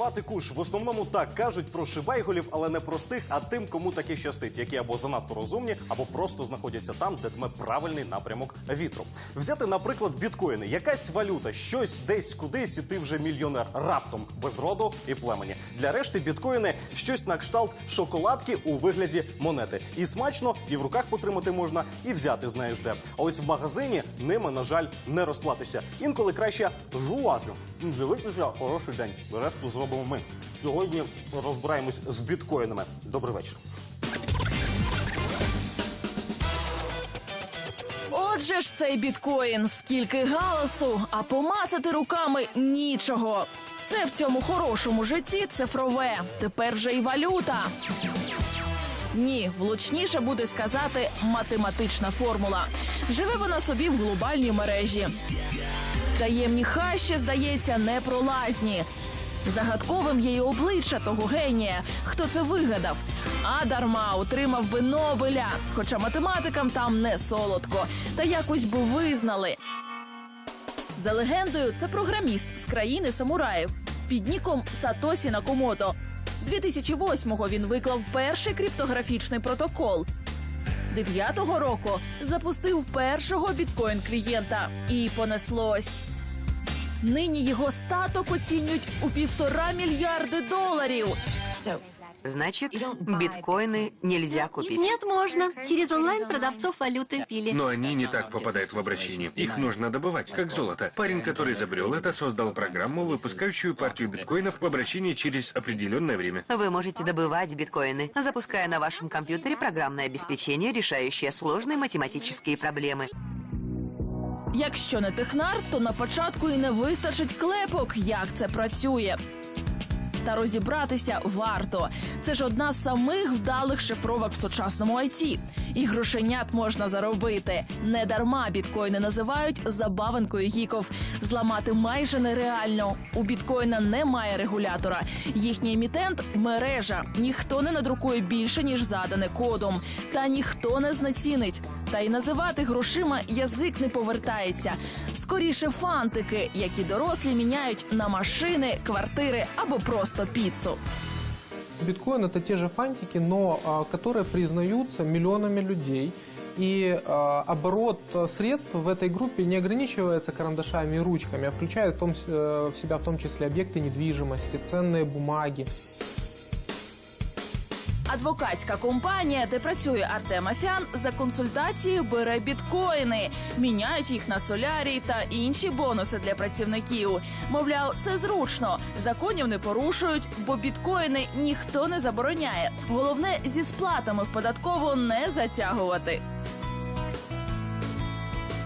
зірвати куш. В основному так кажуть про шибайголів, але не простих, а тим, кому таки щастить, які або занадто розумні, або просто знаходяться там, де дме правильний напрямок вітру. Взяти, наприклад, біткоїни, якась валюта, щось десь кудись, і ти вже мільйонер раптом без роду і племені. Для решти біткоїни щось на кшталт шоколадки у вигляді монети. І смачно, і в руках потримати можна, і взяти знаєш де. А ось в магазині ними, на жаль, не розплатися. Інколи краще жувати. Дивитися, хороший день. Решту зробимо ми. Сьогодні розбираємось з біткоїнами. Добрий вечір. Отже ж цей біткоін, скільки галасу, а помацати руками нічого. Все в цьому хорошому житті цифрове. Тепер вже і валюта. Ні, влучніше буде сказати математична формула. Живе вона собі в глобальній мережі. Таємні хащі, здається, не пролазні. Загадковим є й обличчя того генія, хто це вигадав. А дарма отримав би Нобеля. Хоча математикам там не солодко, та якось би визнали. За легендою, це програміст з країни самураїв під ніком Сатосі Накомото. 2008-го він виклав перший криптографічний протокол. 9-го року запустив першого біткоін-клієнта. І понеслось. Нині його статок оцінюють у півтора мільярди доларів. Значит, биткоины нельзя купить. Нет, можно. Через онлайн-продавцов валюты пили. Но они не так попадают в обращение. Их нужно добывать, как золото. Парень, который изобрел это, создал программу, выпускающую партию биткоинов в обращении через определенное время. Вы можете добывать биткоины, запуская на вашем компьютере программное обеспечение, решающее сложные математические проблемы. Якщо не технар, то на початку і не вистачить клепок, як це працює. Та розібратися варто. Це ж одна з самих вдалих шифровок в сучасному IT. І грошенят можна заробити. Не дарма біткоїни називають забаванкою гіков. Зламати майже нереально. У біткоїна немає регулятора. Їхній емітент мережа. Ніхто не надрукує більше ніж задане кодом. Та ніхто не знецінить Та й називати грошима язик не повертається. Скоріше фантики, які дорослі міняють на машини, квартири або просто піцу. Биткоин это те же фантики, но а, которые признаются миллионами людей. И а, оборот а, средств в этой группе не ограничивается карандашами и ручками, а включает в, том, с- э, в себя в том числе объекты недвижимости, ценные бумаги. Адвокатська компанія, де працює Артем Афян, за консультації бере біткоїни, міняють їх на солярій та інші бонуси для працівників. Мовляв, це зручно, законів не порушують, бо біткоїни ніхто не забороняє. Головне зі сплатами в податково не затягувати.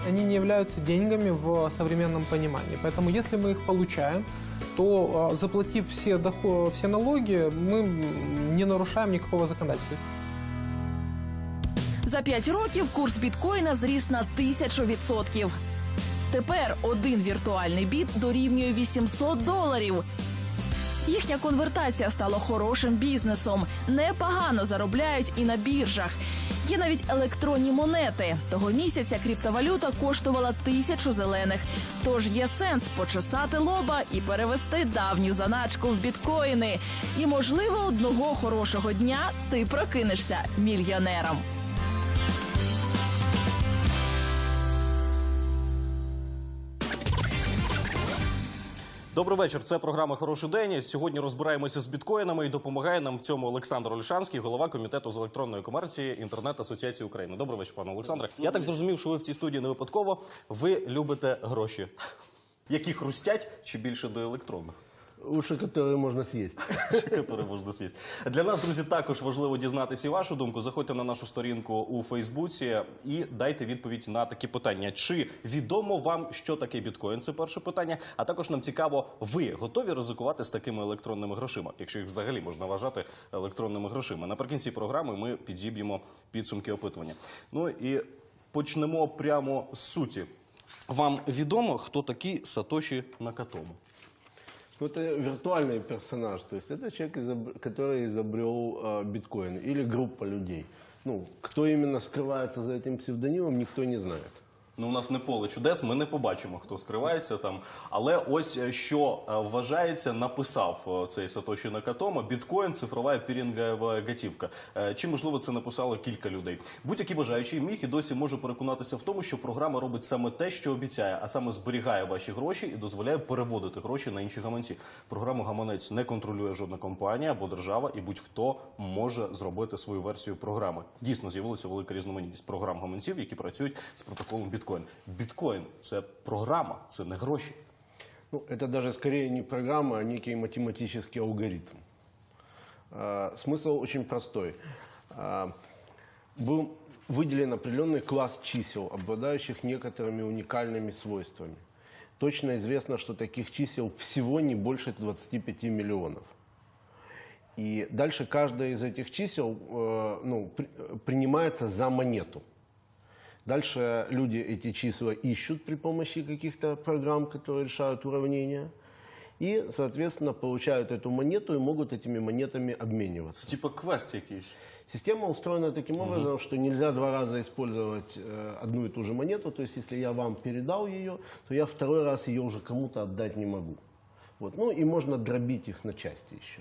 Они не являются деньгами в современном понимании. Поэтому если мы их получаем, то заплатив все, дохо- все налоги, мы не нарушаем никакого законодательства. За 5 років курс біткоїна зріс на тисячу відсотків. Тепер один віртуальний біт дорівнює 800 доларів. Їхня конвертація стала хорошим бізнесом. Непогано заробляють і на біржах. Є навіть електронні монети. Того місяця криптовалюта коштувала тисячу зелених. Тож є сенс почесати лоба і перевести давню заначку в біткоїни. І, можливо, одного хорошого дня ти прокинешся мільйонером. Добрий вечір. Це програма Хороший день. Сьогодні розбираємося з біткоїнами і допомагає нам в цьому Олександр Ольшанський, голова комітету з електронної комерції інтернет асоціації України. Добрий вечір, пане Олександре. Я так зрозумів, що ви в цій студії не випадково. Ви любите гроші, які хрустять чи більше до електронних. Уши, которые можно съесть. які можна сісти. Для нас, друзі, також важливо дізнатися і вашу думку. Заходьте на нашу сторінку у Фейсбуці і дайте відповідь на такі питання. Чи відомо вам, що таке біткоін? Це перше питання. А також нам цікаво, ви готові ризикувати з такими електронними грошима, якщо їх взагалі можна вважати електронними грошима. Наприкінці програми ми підзіб'ємо підсумки опитування. Ну і почнемо прямо з суті. Вам відомо, хто такий Сатоші Накатому? Ну, это виртуальный персонаж. То есть это человек, изоб- который изобрел э, биткоин или группа людей. Ну, кто именно скрывается за этим псевдонимом, никто не знает. Ну, у нас не поле чудес, ми не побачимо, хто скривається там. Але ось е, що е, вважається, написав е, цей Сатоші Накатома, біткоін цифрова пірінгова готівка. Е, Чи можливо це написало кілька людей? Будь-який бажаючий міг і досі може переконатися в тому, що програма робить саме те, що обіцяє, а саме зберігає ваші гроші і дозволяє переводити гроші на інші гаманці. Програму гаманець не контролює жодна компанія або держава, і будь-хто може зробити свою версію програми. Дійсно з'явилася велика різноманітність програм гаманців, які працюють з протоколом біткоін. Біткоін це програма, це не гроші. Ну, это даже скорее не программа, а некий математический алгоритм. А, Смысл очень простой. А, Был выделен определенный класс чисел, обладающих некоторыми уникальными свойствами. Точно известно, что таких чисел всего не больше 25 миллионов. И дальше каждое из этих чисел э, ну, при- принимается за монету. Дальше люди эти числа ищут при помощи каких-то программ, которые решают уравнения. И, соответственно, получают эту монету и могут этими монетами обмениваться. Це типу квест якийсь. Система устроена таким образом, что нельзя два раза использовать э, одну и ту же монету. То есть, если я вам передал ее, то я второй раз ее уже кому-то отдать не могу. Вот. Ну и можно дробить их на части еще.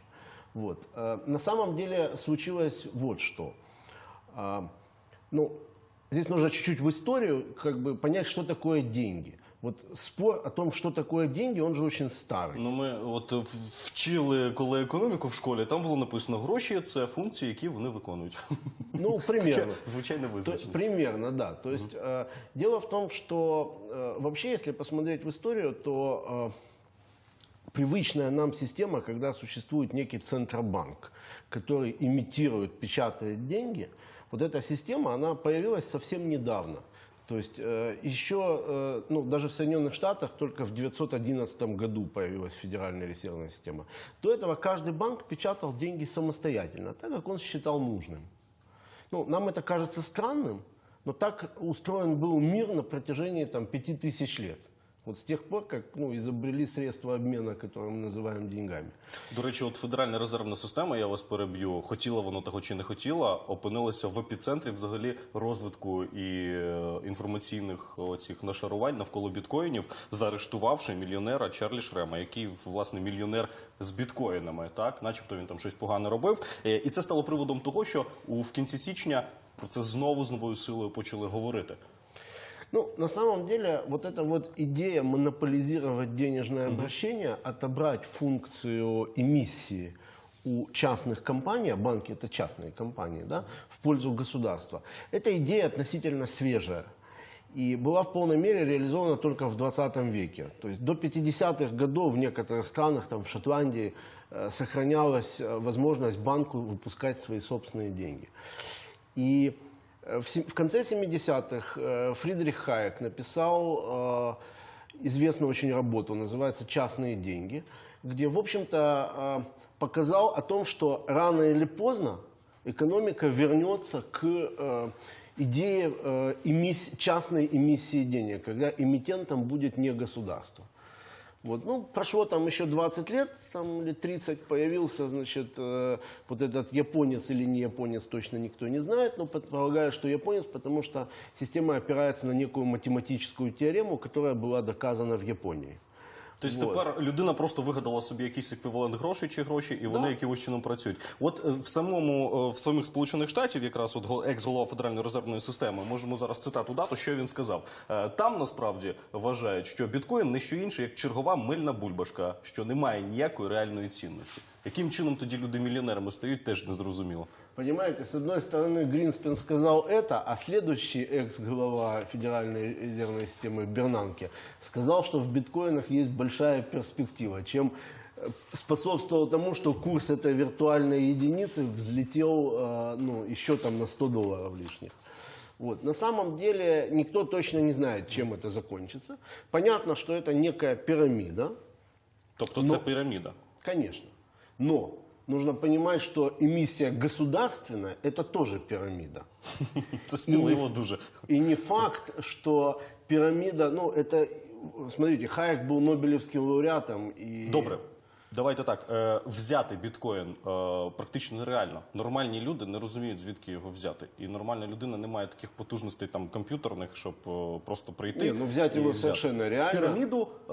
Вот. Э, На самом деле случилось вот что. А, Ну, здесь нужно чуть-чуть в историю как бы понять, что такое деньги. Вот спор о том, что такое деньги, он же очень старый. Ну, ми от в- вчили коли економіку в школі, там було написано гроші це функції, які вони виконують. Ну, примерно. Звичайне То- визначення. примерно, да. То есть э, дело в том, что э, вообще, если посмотреть в историю, то э, привычная нам система, когда существует некий центробанк, который имитирует, печатает деньги, вот эта система, она появилась совсем недавно. То есть э, еще, э, ну, даже в Соединенных Штатах только в 911 году появилась Федеральная резервная система. До этого каждый банк печатал деньги самостоятельно, так как он считал нужным. Ну, нам это кажется странным, но так устроен был мир на протяжении там, пяти тысяч лет. Вот с тех пор, как ну, изобрели средства обмена, которые мы называем деньгами. До речі, от Федеральна резервна система, я вас переб'ю, хотіла воно того чи не хотіла, опинилася в епіцентрі взагалі розвитку і е, інформаційних оцих нашарувань навколо біткоїнів, заарештувавши мільйонера Чарлі Шрема, який власне мільйонер з біткоїнами, так, начебто він там щось погане робив. Е, І це стало приводом того, що у в кінці січня про це знову з новою силою почали говорити. Ну, на самом деле, вот эта вот идея монополизировать денежное обращение, отобрать функцию эмиссии у частных компаний, а банки это частные компании, да, в пользу государства, эта идея относительно свежая. И была в полной мере реализована только в 20 веке. То есть до 50-х годов в некоторых странах, там в Шотландии, э, сохранялась э, возможность банку выпускать свои собственные деньги. И в сем- в конце 70-х э, Фридрих Хайек написал э, известную очень работу, называется «Частные деньги», где, в общем-то, э, показал о том, что рано или поздно экономика вернется к э, идее э, частной эмиссии денег, когда эмитентом будет не государство. Вот, ну, прошло там еще 20 лет, там, или 30, появился, значит, э, вот этот японец или не японец, точно никто не знает, но предполагаю, что японец, потому что система опирается на некую математическую теорему, которая была доказана в Японии. Тобто Вот. тепер людина просто вигадала собі якийсь еквівалент грошей чи гроші, і вони Да. якимось чином працюють. От е, в самому е, в самих сполучених штатів, якраз от го- екс-голова Федеральної резервної системи, можемо зараз цитату дату, що він сказав. Е, Там насправді вважають, що біткоін не що інше, як чергова мильна бульбашка, що не має ніякої реальної цінності. Яким чином тоді люди мільйонерами стають, теж не зрозуміло. Понимаете, с одной стороны, Гринспен сказал это, а следующий экс-глава Федеральной резервной системы Бернанке сказал, что в биткоинах есть большая перспектива, чем э, способствовало тому, что курс этой виртуальной единицы взлетел э, ну, еще там на 100 долларов лишних. Вот. На самом деле никто точно не знает, чем это закончится. Понятно, что это некая пирамида, Тобто це Ну, піраміда. Конечно. Но нужно понимать, что эмиссия государственная – это тоже пирамида. Це сміливо дуже. И не факт, что пирамида, ну, это, смотрите, Хайек был Нобелевским лауреатом. И... Добре. Давайте так, е, взяти біткоін е, практично нереально. Нормальні люди не розуміють, звідки його взяти. І нормальна людина не має таких потужностей там комп'ютерних, щоб е, просто прийти. Не, ну взять і его взяти. совершенно реально. В піраміду е,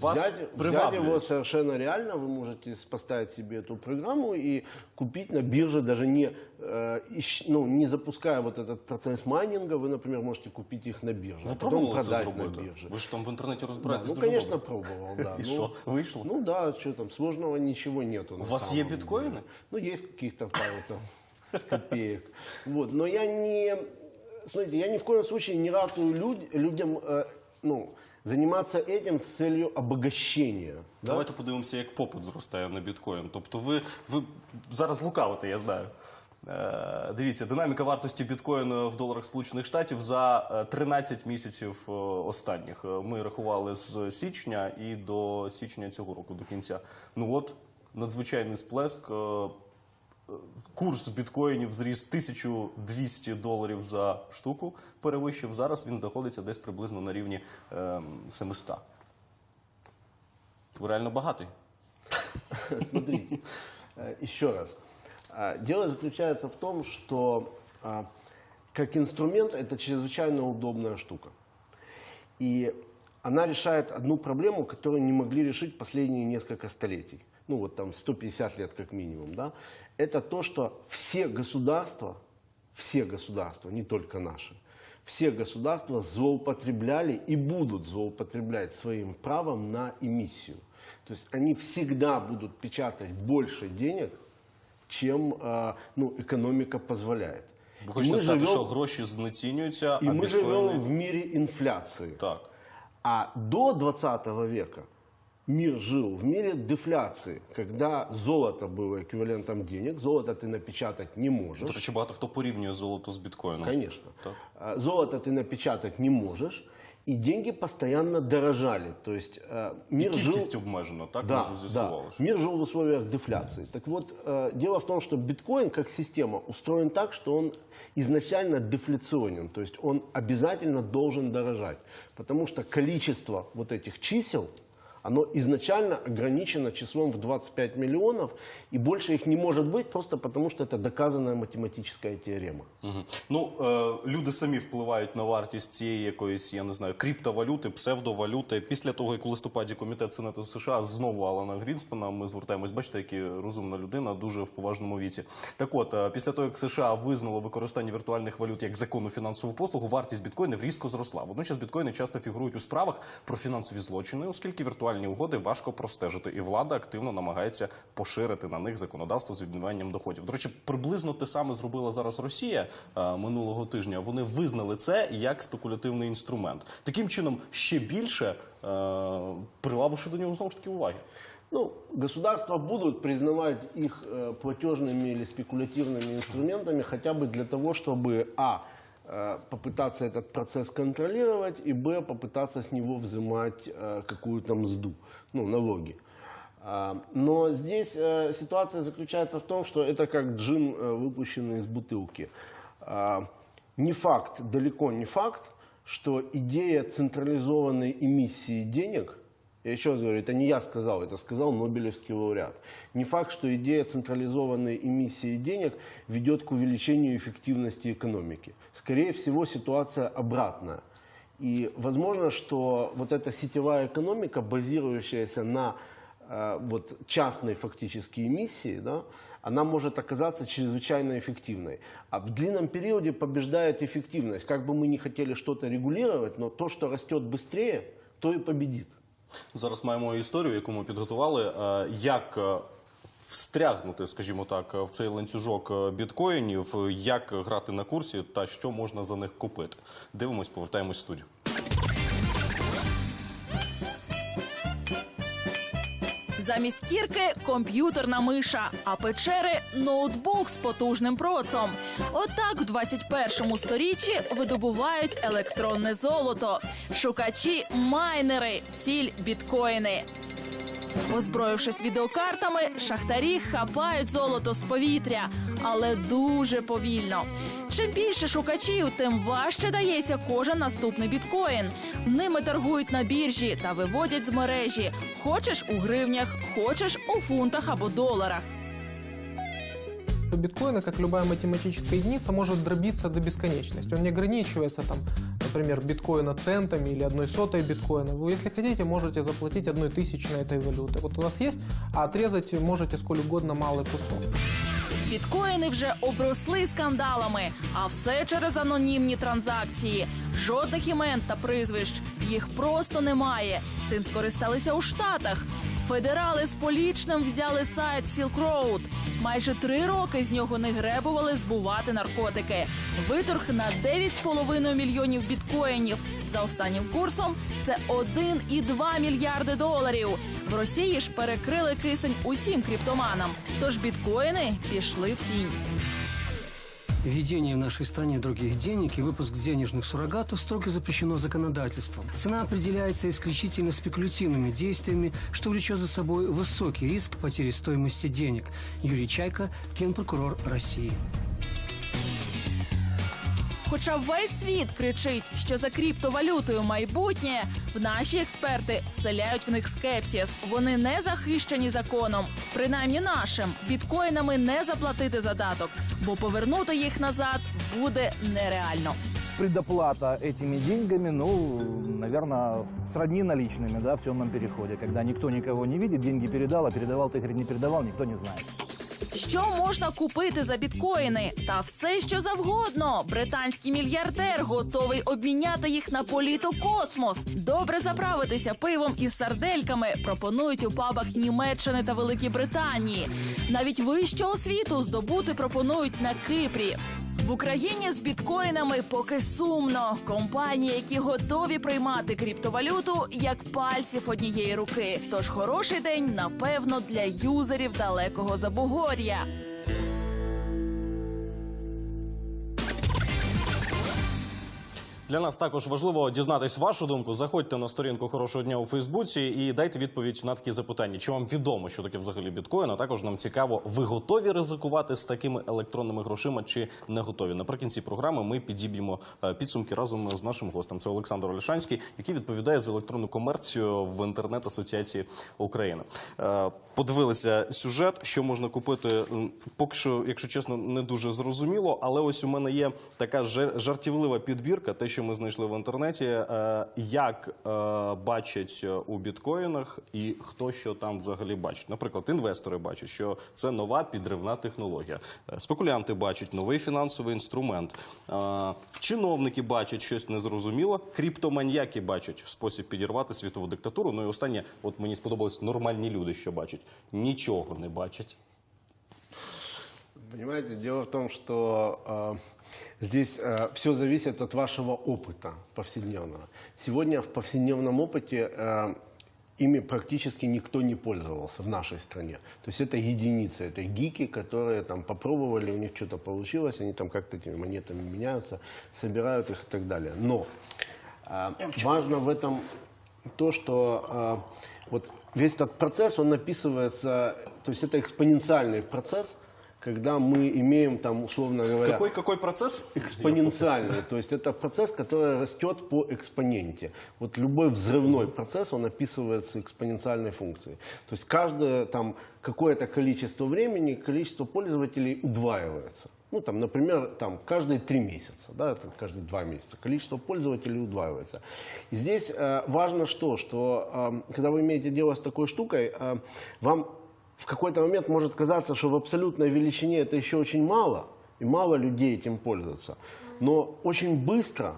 вас взять, взять приваблює. его совершенно реально, вы можете поставить себе эту программу и купить на бирже, даже не, э, ищ- ну, не запуская вот этот процесс майнинга, вы, например, можете купить их на бирже, Ви а потом пробували це продать на зробити? бирже. Ви ж там в інтернеті Да, розбираєтесь ну, дуже конечно, добре. пробовал, да. И Ну, что, вышло? Ну да, что там, сложного ничего нету. У на вас самом есть биткоины? деле. Ну, есть каких-то пару там копеек. Вот, но я не... Смотрите, я ни в коем случае не ратую люд- людям, э, ну, заниматься этим с целью обогащения. да. Давайте подивимося, як попит зростає на біткоін. Тобто ви, ви зараз лукавите, я знаю. Е, дивіться, динаміка вартості біткоїну в доларах Сполучених Штатів за е, 13 місяців е, останніх. Е, Ми рахували з січня і до січня цього року, до кінця. Ну от, надзвичайний сплеск. Е, Курс біткоїнів зріс 1200 доларів за штуку, перевищив. Зараз він знаходиться десь приблизно на рівні е, 700. Ви реально багатий. Смотрите, э, еще раз. А, Дело заключается в том, что а, как инструмент это чрезвычайно удобная штука. И она решает одну проблему, которую не могли решить последние несколько столетий. Ну вот там 150 лет как минимум. Да? Это то, что все государства, все государства, не только наши, все государства злоупотребляли и будут злоупотреблять своим правом на эмиссию. То есть они всегда будут печатать больше денег, чем э, ну, экономика позволяет. Ви И хочете мы сказати, живем- що гроші знецінюються, и а мы живем біткоїни... в мире инфляции. Так. А до 20 века мир жил в мире дефляции, когда золото было эквивалентом денег, золото ты напечатать не можешь. До речі, багато хто порівнює золото з біткоїном. Конечно. Так. А, Золото ты напечатать не можешь, и деньги постоянно дорожали. То есть э, І мир жил... кількість обмежена, так? Да, Ми вже да. з'ясували. що- Мир жил в условиях дефляции. Так вот, э, дело в том, что биткоин как система устроен так, что он изначально дефляционен. То есть он обязательно должен дорожать. Потому что количество вот этих чисел, оно изначально ограничено числом в 25 миллионов, и больше их не может быть просто потому, что это доказанная математическая теорема. Мгм. Ну, е, люди самі впливають на вартість цієї якоїсь, я не знаю, криптовалюти, псевдовалюти. Після того, як у листопаді комітет Сенату США знову Алана Грінспена, ми звертаємось, бачите, який розумна людина, дуже в поважному віці. Так от, е, після того, як США визнало використання віртуальних валют як законну фінансову послугу, вартість біткоїнів різко зросла. Водночас біткоїни часто фігурують у справах про фінансові злочини, оскільки віртуальні угоди важко простежити, і влада активно намагається поширити на них законодавство з відмиванням доходів. До речі, приблизно те саме зробила зараз Росія е, минулого тижня. Вони визнали це як спекулятивний інструмент. Таким чином, ще більше е, приламавши до нього знову ж таки уваги. Ну, государства будут признавать их э, платежными или спекулятивными инструментами хотя бы для того, чтобы а э, попытаться этот процесс контролировать и б попытаться с него взимать э, какую-то мзду, ну налоги. А, Но здесь э, ситуация заключается в том, что это как джин, э, выпущенный из бутылки. Не факт, далеко не факт, что идея централизованной эмиссии денег я еще раз говорю, это не я сказал, это сказал Нобелевский лауреат. Не факт, что идея централизованной эмиссии денег ведет к увеличению эффективности экономики. Скорее всего, ситуация обратная. И возможно, что вот эта сетевая экономика, базирующаяся на э, вот, частной фактически эмиссии, да, она может оказаться чрезвычайно эффективной. А в длинном периоде побеждает эффективность. Как бы мы ни хотели что-то регулировать, но то, что растет быстрее, то и победит. Зараз маємо історію, яку ми підготували. е, Як е, встрягнути, скажімо так, в цей ланцюжок е, біткоїнів, як грати на курсі та що можна за них купити. Дивимось, повертаємось в студію. Замість кірки комп'ютерна миша, а печери ноутбук з потужним процом. Отак в 21 сторіччі видобувають електронне золото. Шукачі майнери, ціль біткоїни. Озброївшись відеокартами, шахтарі хапають золото з повітря, але дуже повільно. Чим більше шукачів, тим важче дається кожен наступний біткоін. Ними торгують на біржі та виводять з мережі. Хочеш у гривнях, хочеш у фунтах або доларах. Биткоин, как любая математическая единица, может дробиться до бесконечности. Он не ограничивается, там, например, биткоина центами или одной сотой биткоина. Вы, если хотите, можете заплатить одной тысячной этой валюты. Вот у вас есть, а отрезать можете сколь угодно малый кусок. Біткоїни вже обросли скандалами, а все через анонімні транзакції. Жодних імен та прізвищ. Їх просто немає. Цим скористалися у Штатах. Федерали з полічним взяли сайт Silk Road. Майже три роки з нього не гребували збувати наркотики. Виторг на 9,5 мільйонів біткоїнів. За останнім курсом це 1,2 мільярди доларів. В Росії ж перекрили кисень усім криптоманам. Тож біткоїни пішли в тінь Введение в нашей стране других денег и выпуск денежных суррогатов строго запрещено законодательством. Цена определяется исключительно спекулятивными действиями, что влечет за собой высокий риск потери стоимости денег. Юрий Чайка, генпрокурор России. Хоча весь світ кричить, що за криптовалютою майбутнє, в наші експерти вселяють в них скепсіс. Вони не захищені законом, принаймні нашим біткоїнами не заплатити задаток, бо повернути їх назад буде нереально. предоплата этими деньгами, ну, наверное, сродни наличными, да, в темном переходе, когда никто никого не видит, деньги передал, а передавал ты их или не передавал, никто не знает. Що можна купити за біткоїни? Та все, що завгодно. Британський мільярдер готовий обміняти їх на політокосмос. Добре заправитися пивом із сардельками пропонують у пабах Німеччини та Великій Британії. Навіть вищу освіту здобути пропонують на Кипрі. В Україні з біткоїнами поки сумно. Компанії, які готові приймати криптовалюту як пальців однієї руки. Тож хороший день, напевно, для юзерів далекого забугор'я. Для нас також важливо дізнатись вашу думку. Заходьте на сторінку хорошого дня у Фейсбуці і дайте відповідь на такі запитання. Чи вам відомо, що таке взагалі біткоін? А також нам цікаво, ви готові ризикувати з такими електронними грошима чи не готові? Наприкінці програми ми підіб'ємо е, підсумки разом з нашим гостем. Це Олександр Олішанський, який відповідає за електронну комерцію в інтернет асоціації України. Е, Подивилися сюжет, що можна купити. Поки що, якщо чесно, не дуже зрозуміло. Але ось у мене є така жар- жартівлива підбірка, те, що ми знайшли в інтернеті, е, як е, бачать у біткоїнах і хто що там взагалі бачить. Наприклад, інвестори бачать, що це нова підривна технологія. Е, Спекулянти бачать новий фінансовий інструмент. Е, Чиновники бачать щось незрозуміло. Криптоманьяки бачать спосіб підірвати світову диктатуру. Ну і останнє, от мені сподобалось нормальні люди, що бачать. Нічого не бачать. Понимаете, дело в том, что э, здесь все зависит от вашего опыта повседневного. Сегодня в повседневном опыте э, ими практически никто не пользовался в нашей стране. То есть это единицы, это гики, которые там попробовали, у них что-то получилось, они там как-то этими монетами меняются, собирают их и так далее. Но э, важно в этом то, что э, вот весь этот процесс, он написывается, то есть это экспоненциальный процесс, когда мы имеем там, условно говоря, Какой, какой процесс? экспоненциальный. То есть это процесс, который растет по экспоненте. Вот любой взрывной процесс, он описывается экспоненциальной функцией. То есть каждое там какое-то количество времени количество пользователей удваивается. Ну, там, например, там, каждые три месяца, да, там, каждые два месяца количество пользователей удваивается. И здесь э, важно что, что э, когда вы имеете дело с такой штукой, э, вам в какой-то момент может казаться, что в абсолютной величине это еще очень мало, и мало людей этим пользуются. Но очень быстро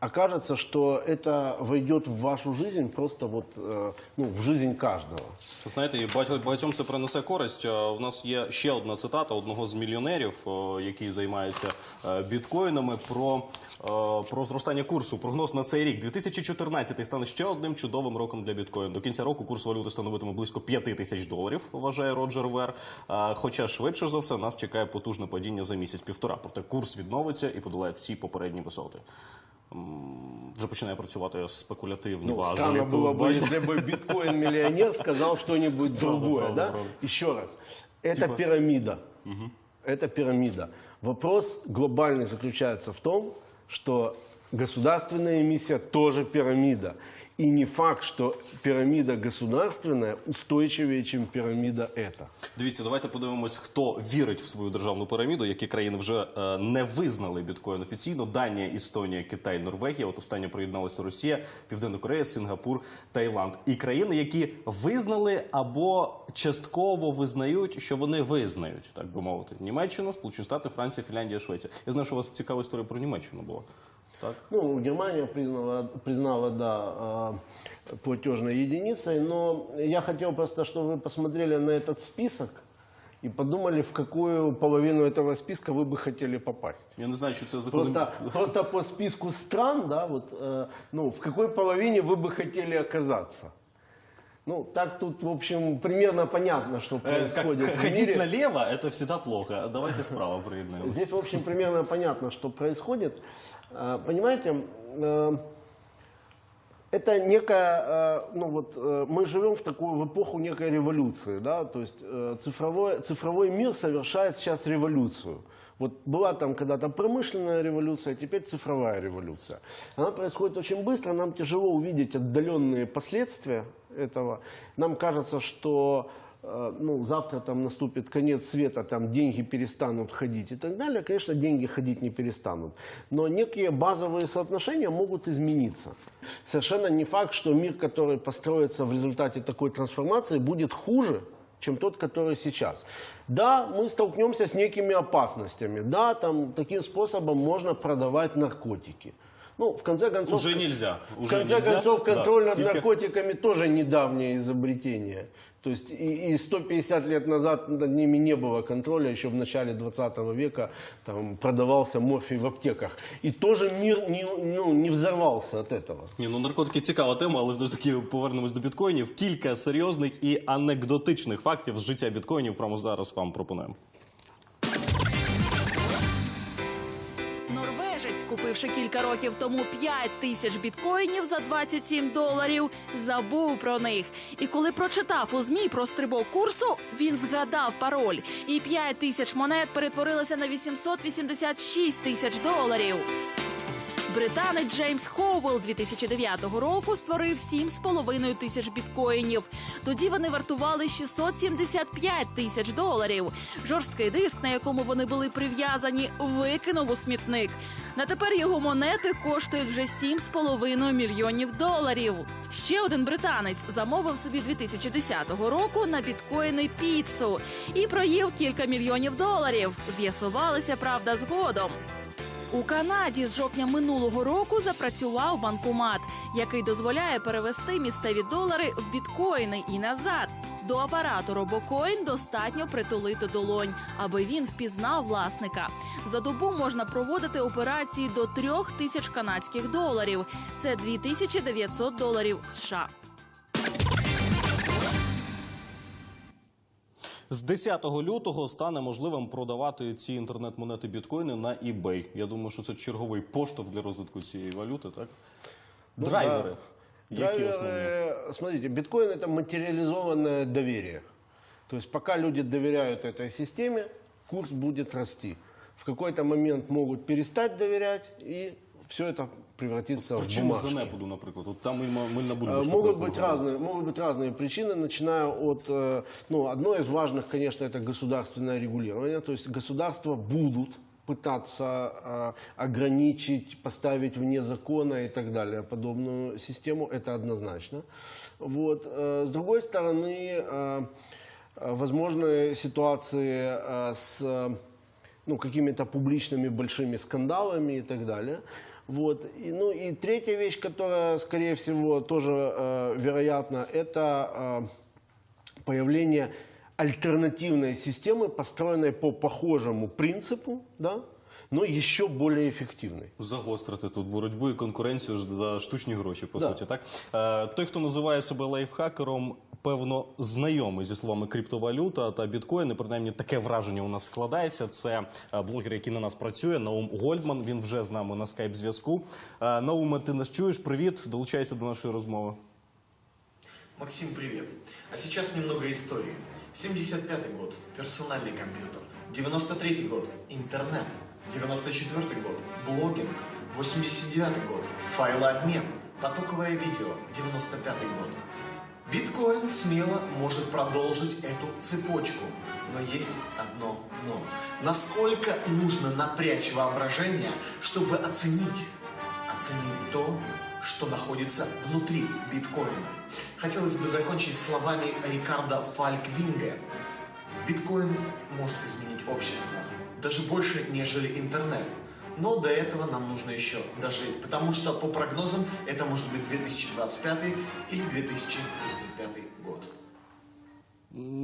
окажется, что это войдет в вашу жизнь просто вот, э, ну, в жизнь каждого. Знаєте, і багатьом це принесе користь. Е, У нас є ще одна цитата одного з мільйонерів, е, який займається е, біткоїнами, про, е, про зростання курсу. Прогноз на цей рік 2014 стане ще одним чудовим роком для біткоїну. До кінця року курс валюти становитиме близько 5 тисяч доларів, вважає Роджер Вер. Е, Хоча швидше за все нас чекає потужне падіння за місяць-півтора. Проте курс відновиться і подолає всі попередні висоти вже починає працювати спекулятивні Ну, важелі. странно Тут, было бы, бачите, если бы биткоин-миллионер сказал что-нибудь другое, правда, да? правда. Еще раз. Это Типа- пирамида. Это пирамида. Вопрос глобальный заключается в том, что государственная эмиссия тоже пирамида. И не факт, что пирамида государственная устойчивее, чем пирамида эта. Дивіться, давайте подивимось, хто вірить в свою державну піраміду, які країни вже е, не визнали біткоін офіційно. Данія, Естонія, Китай, Норвегія. От останньо приєдналися Росія, Південна Корея, Сингапур, Таїланд. І країни, які визнали або частково визнають, що вони визнають, так би мовити. Німеччина, Сполучені Штати, Франція, Фінляндія, Швеція. Я знаю, що у вас цікава історія про Німеччину була. Так? Ну, Германия признала, признала да, а, платежной единицей, но я хотел просто, чтобы вы посмотрели на этот список и подумали, в какую половину этого списка вы бы хотели попасть. Я не знаю, що це за Просто, просто по списку стран, да, вот, э, ну, в какой половине вы бы хотели оказаться? Ну, так тут, в общем, примерно понятно, что Э, как- происходит в Ходить мире. налево – это всегда плохо. Давайте справа приєднаємося. Здесь, в общем, примерно понятно, что происходит. Э, Понимаете, э, это некая, э, ну вот, мы живем в такую в эпоху некой революции, да, то есть цифровой, цифровой мир совершает сейчас революцию. Вот была там когда-то промышленная революция, а теперь цифровая революция. Она происходит очень быстро, нам тяжело увидеть отдаленные последствия этого. Нам кажется, что э, ну, завтра там наступит конец света, там деньги перестанут ходить и так далее. Конечно, деньги ходить не перестанут. Но некие базовые соотношения могут измениться. Совершенно не факт, что мир, который построится в результате такой трансформации, будет хуже, чем тот, который сейчас. Да, мы столкнемся с некими опасностями. Да, там таким способом можно продавать наркотики. Ну, в конце концов, Уже нельзя. в конце нельзя. концов, Да. контроль над наркотиками тоже недавнее изобретение. То есть и, и 150 лет назад над ними не было контроля, еще в начале 20 века там продавался морфий в аптеках. И тоже мир не, ну, не взорвался от этого. Ні, ну наркотики цікава тема, але все ж таки повернемось до біткоїнів. Кілька серйозних і анекдотичних фактів з життя біткоїнів прямо зараз вам пропонуємо. Купивши кілька років тому 5 тисяч біткоїнів за 27 доларів, забув про них. І коли прочитав у змі про стрибок курсу, він згадав пароль. І 5 тисяч монет перетворилися на 886 тисяч доларів. Британець Джеймс Хоуелл 2009 року створив 7,5 тисяч біткоїнів. Тоді вони вартували 675 тисяч доларів. Жорсткий диск, на якому вони були прив'язані, викинув у смітник. На тепер його монети коштують вже 7,5 мільйонів доларів. Ще один британець замовив собі 2010 року на біткоїни піцу і проїв кілька мільйонів доларів. З'ясувалися правда згодом. У Канаді з жовтня минулого року запрацював банкомат, який дозволяє перевести місцеві долари в біткоїни і назад. До апарату Робокоін достатньо притулити долонь, аби він впізнав власника. За добу можна проводити операції до трьох тисяч канадських доларів. Це 2900 доларів США. З 10 лютого стане можливим продавати ці інтернет-монети біткоїни на eBay. Я думаю, що це черговий поштовх для розвитку цієї валюти, так? Драйвери. Які основні? Драйверы, смотрите, биткоин это материализованное доверие. То есть пока люди доверяют этой системе, курс будет расти. В какой-то момент могут перестать доверять, и Все это превратится в Причини бумажки. занепаду, наприклад. От там ми на Э, бульбашку Могут быть, разные, могут быть разные причины, начиная от, э, ну, одно из важных, конечно, это государственное регулирование, то есть государства будут пытаться э, ограничить, поставить вне закона и так далее подобную систему, это однозначно. Вот. Э, С другой стороны, э, э, возможны ситуации э, с ну, какими-то публичными большими скандалами и так далее. Вот. И, ну и третья вещь, которая, скорее всего, тоже э, вероятно, это э, появление альтернативной системы, построенной по похожему принципу, да, но еще более эффективный. Загострити тут боротьбу і конкуренцію ж за штучні гроші, по Да. суті, так? Е, той, хто називає себе лайфхакером, певно, знайомий зі словами криптовалюта та біткоїни. Принаймні таке враження у нас складається. Це е, блогер, який на нас працює, Наум Гольдман. Він вже з нами на скайп зв'язку. Е, Науме, ти нас чуєш? Привіт, долучайся до нашої розмови. Максим, привет. А сейчас немного истории. 75-й год – персональный компьютер. 93-й год – интернет. 94-й год – блогинг. 89-й год – файлообмен. Потоковое видео. 95-й год. Биткоин смело может продолжить эту цепочку. Но есть одно но. Насколько нужно напрячь воображение, чтобы оценить, оценить то, что находится внутри биткоина. Хотелось бы закончить словами Рикардо Фальквинга. Биткоин может изменить общество, даже больше, нежели интернет. Но до этого нам нужно еще дожить, потому что, по прогнозам, это может быть 2025 или 2035 год.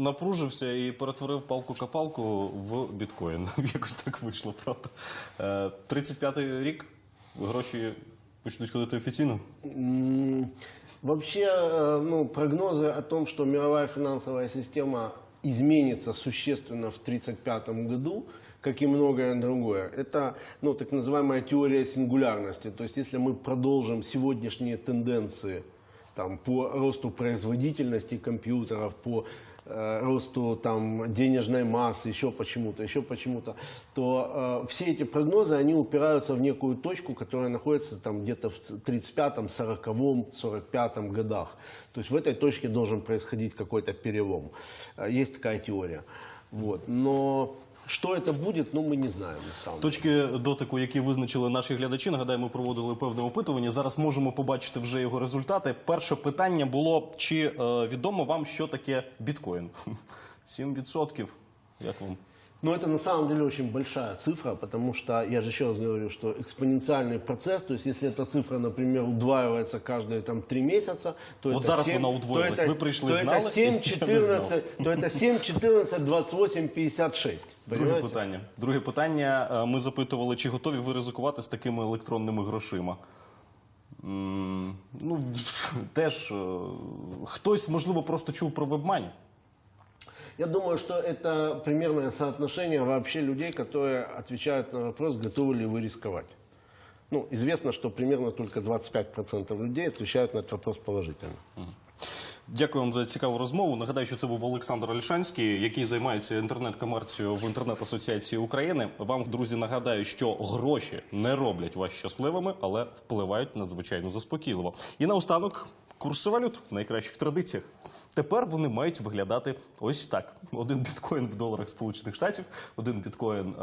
Напружився і перетворив палку-копалку в біткоін. Якось так вийшло, правда. Е, 35-й рік гроші почнуть ходити офіційно. М, Вообще, э, ну, прогнозы о том, что мировая финансовая система изменится существенно в 1935 году, как и многое другое, это ну, так называемая теория сингулярности. То есть, если мы продолжим сегодняшние тенденции там, по росту производительности компьютеров, по э, росту там, денежной массы, еще почему-то, еще почему-то, то э, все эти прогнозы, они упираются в некую точку, которая находится там где-то в 35-м, 40-м, 45-м годах. То есть в этой точке должен происходить какой-то перелом. Э, Есть такая теория. Вот. Но что це буде, ну, ми не знаємо. Саме. Точки дотику, які визначили наші глядачі, нагадаю, ми проводили певне опитування. Зараз можемо побачити вже його результати. Перше питання було: чи е, відомо вам, що таке біткоін? 7%. Як вам? Но это на самом деле очень большая цифра, потому что, я же еще раз говорю, что экспоненциальный процесс, то есть если эта цифра, например, удваивается каждые там, 3 месяца, то Вот это зараз 7, вона удвоилась. то это- Вы пришли, то это знали? 7, Я не 14, то это 7, 14, 28, 56. Друге Понимаете? питання. Друге питання. Е, Ми запитували, чи готові ви ризикувати з такими електронними грошима. М, Ну, теж е, хтось, можливо, просто чув про вебмані. Я думаю, что это примерное соотношение вообще людей, которые отвечают на вопрос, готовы ли вы рисковать. Ну, известно, что примерно только 25% людей отвечают на этот вопрос положительно. Дякую вам за цікаву розмову. Нагадаю, що це був Олександр Альшанський, який займається інтернет-комерцією в інтернет-асоціації України. Вам, друзі, нагадаю, що гроші не роблять вас щасливими, але впливають надзвичайно заспокійливо. І наостанок курси валют в найкращих традиціях. Тепер вони мають виглядати ось так: один біткоін в доларах Сполучених Штатів, один біткоін е,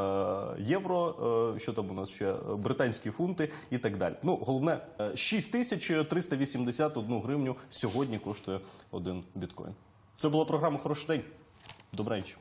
євро, е, що там у нас ще е, британські фунти і так далі. Ну головне, е, 6381 гривню сьогодні коштує один біткоін. Це була програма Хороший день. Добра ніч.